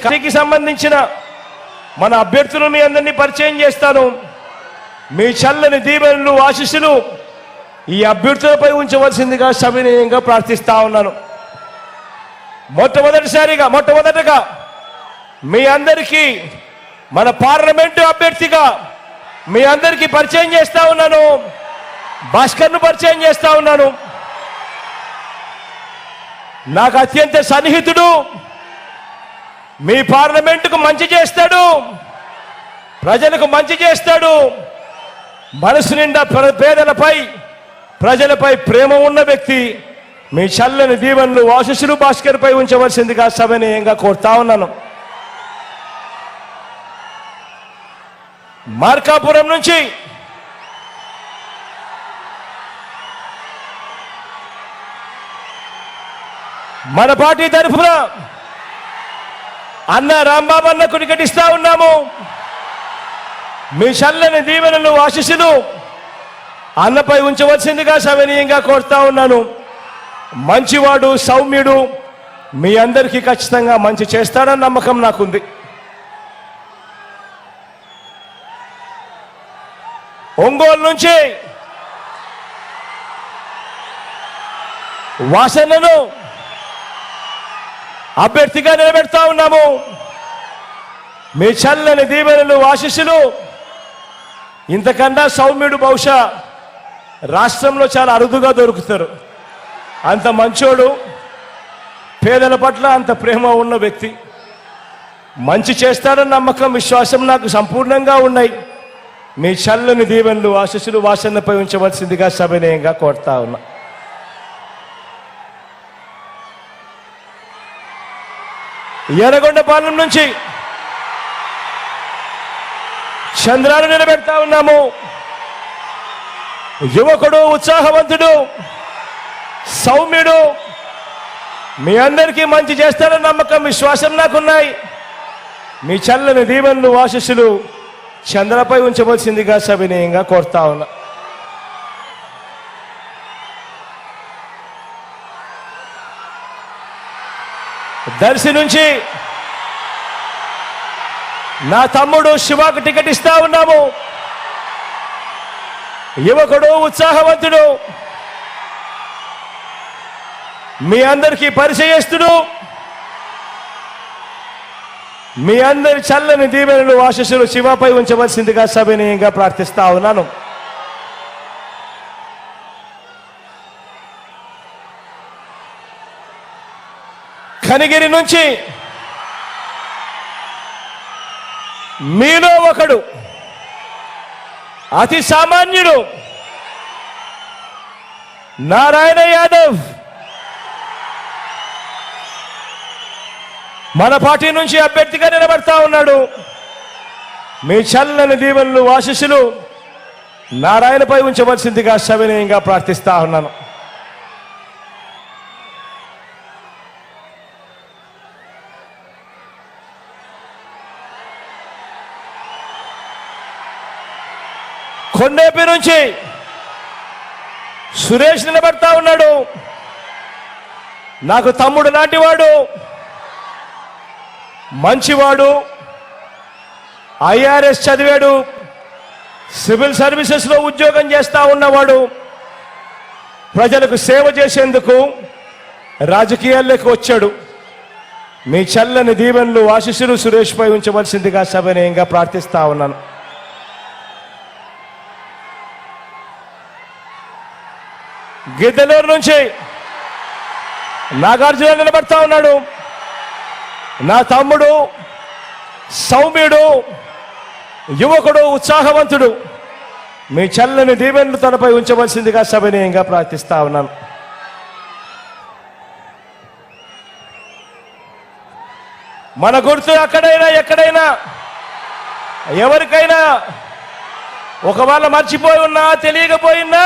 కమిటీకి సంబంధించిన మన అభ్యర్థులు మీ అందరినీ పరిచయం చేస్తాను. మీ చల్లని దీవెనలు ఆశీస్సులు ఈ అభ్యర్థులపై ఉంచవలసిందిగా సవినయంగా ప్రార్థిస్తా ఉన్నాను. మొట్టమొదటిసారిగా మొట్టమొదటగా మీ అందరికీ మన పార్లమెంటు అభ్యర్థిగా మీ అందరికీ పరిచయం చేస్తా ఉన్నాను. భాస్కర్ను పరిచయం చేస్తా ఉన్నాను. నాకు అత్యంత సన్నిహితుడు మీ పార్లమెంటుకు మంచి చేస్తాడు. ప్రజలకు మంచి చేస్తాడు. మనసు నిండా ప్ర- పేదలపై ప్రజలపై ప్రేమ ఉన్న వ్యక్తి మీ చల్లని దీవెనలు ఆశీస్సులు భాస్కర్ పై ఉంచవలసిందిగా సవినయంగా కోరుతా ఉన్నాను. మార్కాపురం నుంచి మన పార్టీ తరఫున అన్న రాంబాబు అన్నకు టికెట్ ఉన్నాము. మీ చల్లని దీవెనలు ఆశీస్సులు అన్నపై ఉంచవలసిందిగా సవినీయంగా కోరుతా ఉన్నాను. మంచివాడు సౌమ్యుడు మీ అందరికీ ఖచ్చితంగా మంచి చేస్తాడన్న నమ్మకం నాకుంది. ఒంగోలు నుంచి వాసనను అభ్యర్థిగా నిలబెడతా ఉన్నాము. మీ చల్లని దీవెనలు ఆశీస్సులు. ఇంతకన్నా సౌమ్యుడు బహుశా రాష్ట్రంలో చాలా అరుదుగా దొరుకుతారు. అంత మంచోడు పేదల పట్ల అంత ప్రేమ ఉన్న వ్యక్తి. మంచి చేస్తాడని నమ్మకం విశ్వాసం నాకు సంపూర్ణంగా ఉన్నాయి. మీ చల్లని దీవెనలు ఆశీస్సులు వాసనపై ఉంచవలసిందిగా సవినయంగా కోరుతా ఉన్నా. ఎర్రగొండపాలెం నుంచి చంద్రాలు నిలబెడతా ఉన్నాము. యువకుడు ఉత్సాహవంతుడు సౌమ్యుడు. మీ అందరికీ మంచి చేస్తారని నమ్మకం విశ్వాసం నాకున్నాయి. మీ చల్లని దీవెనలు ఆశస్సులు చంద్రపై ఉంచవలసిందిగా సవినయంగా కోరుతా ఉన్నా దర్శి నుంచి నా తమ్ముడు శివాకు టికెట్ ఇస్తా ఉన్నాము. యువకుడు ఉత్సాహవంతుడు మీ అందరికీ పరిచయస్తుడు మీ అందరి చల్లని దీవెనలు ఆశీస్సులు శివపై ఉంచవలసిందిగా సవినయంగా ప్రార్థిస్తా ఉన్నాను. కనిగిరి నుంచి మీలో ఒకడు అతి సామాన్యుడు నారాయణ యాదవ్ మన పార్టీ నుంచి అభ్యర్థిగా నిలబడతా ఉన్నాడు. మీ చల్లని దీవెనలు ఆశీస్సులు నారాయణపై ఉంచవలసిందిగా సవినయంగా ప్రార్థిస్తా ఉన్నాను. కొండేపి నుంచి సురేష్ నిలబడతా ఉన్నాడు. నాకు తమ్ముడు లాంటివాడు మంచివాడు ఐఆర్ఎస్ చదివాడు సివిల్ సర్వీసెస్లో ఉద్యోగం చేస్తూ ఉన్నవాడు ప్రజలకు సేవ చేసేందుకు రాజకీయాల్లోకి వచ్చాడు. మీ చల్లని దీవెనలు ఆశిస్సులు సురేష్ పై ఉంచవలసిందిగా సవినయంగా ప్రార్థిస్తా ఉన్నాను. గిద్దలూరు నుంచి నాగార్జున నిలబడతా ఉన్నాడు. నా తమ్ముడు సౌమ్యుడు యువకుడు ఉత్సాహవంతుడు. మీ చల్లని దీవెనలు తనపై ఉంచవలసిందిగా సవినీయంగా ప్రార్థిస్తా ఉన్నాను. మన గుర్తు అక్కడైనా ఎక్కడైనా ఎవరికైనా ఒకవేళ మర్చిపోయి ఉన్నా తెలియకపోయినా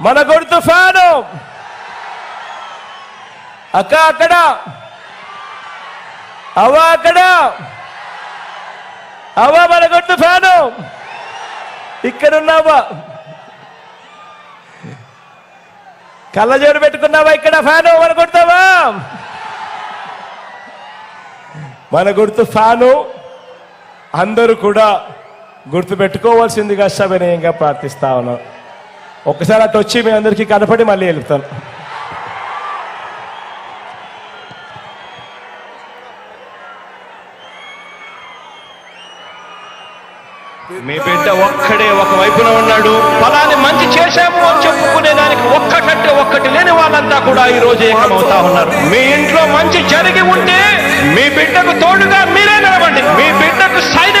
మన గుర్తు ఫ్యాను. అక్క అక్కడ. అవ్వ అక్కడ. అవ్వ మన గుర్తు ఫ్యాను. ఇక్కడ ఉన్నావా కళ్ళజోడు పెట్టుకున్నావా ఇక్కడ ఫ్యాను? మన కొడతావా మన గుర్తు ఫ్యాను. అందరూ కూడా గుర్తు పెట్టుకోవాల్సిందిగా సవినయంగా ప్రార్థిస్తా ఉన్నాం. ఒకసారి అటు వచ్చి మీ అందరికీ కనపడి మళ్ళీ వెళ్తాను. మీ బిడ్డ ఒక్కడే ఒక వైపున ఉన్నాడు. ఫలాన్ని మంచి చేశాము అని చెప్పుకునే దానికి ఒక్కటంటే ఒక్కటి లేని వాళ్ళంతా కూడా ఈ రోజు ఏకమవుతా ఉన్నారు. మీ ఇంట్లో మంచి జరిగి ఉంటే మీ బిడ్డకు తోడుగా మీరే నిలవండి. మీ బిడ్డకు సైన్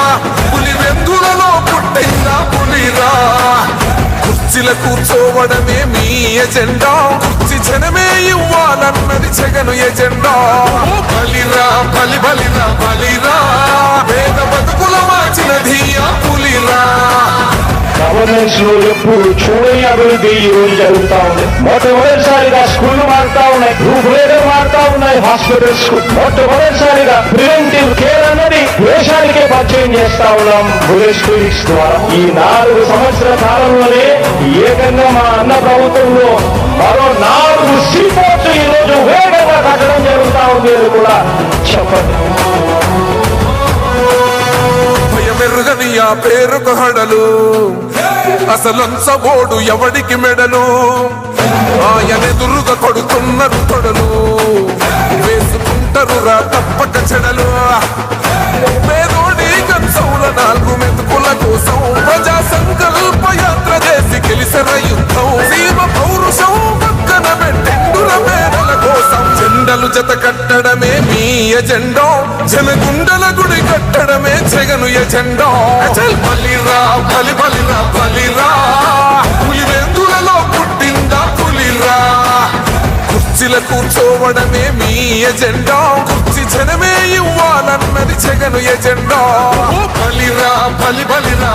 కుర్చీల కూర్చోవడమే మీ ఎజెండా కుర్చీ జనమే ఇవ్వాలన్నది జగను ఎజెండా ఓ బలిరా బలి బలిరా బలిరా పేద బతుకుల మార్చినది ఆ పులిరా గవర్నెన్స్లో ఎప్పుడు చూడని అభివృద్ధి ఈ రోజు జరుగుతా ఉంది మొట్టమొదటిసారిగా స్కూళ్ళు మారుతా ఉన్నాయి రూపురేఖలు మారుతా ఉన్నాయి హాస్పిటల్స్కు మొట్టమొదటిసారిగా ప్రివెంటివ్ కేర్ అన్నది దేశానికే పరిచయం చేస్తా ఉన్నాం బులెట్ టూరిక్స్ ద్వారా. ఈ నాలుగు సంవత్సరాల కాలంలోనే ఏకంగా మా అన్న ప్రభుత్వంలో మరో నాలుగు సీపోర్ట్స్ ఈ రోజు వేగంగా కట్టడం జరుగుతా ఉంది అని కూడా చెప్పండి. భయమెరుగని ఆ పేరుకు హడలు. అసలంచబోడు ఎవడికి మెడలు? ఆయనెదురుగా కొడుతున్నారు తొడలు. వేసుకుంటారు రా తప్పక చెడలు. నాలుగు మెతుకుల కోసం ప్రజా సంకల్ప యాత్ర చేసి గెలిసిన యుద్ధం. సీమ పౌరుషం పక్కన పెట్టెండుల మేడల కోసం జెండలు జత కట్టడమే మీ ఎజెండా. జనగుండల గుడి కట్టడమే జగను ఎజెండా. అచల్ బలిరా బలి బలిరా బలిరా పులి పుట్టిందా పులిరా కుర్చీల కూర్చోవడమే మీ ఎజెండా. జనమే ఇవ్వాలన్నది జగను ఎజెండా. బలిరా బలి బలిరా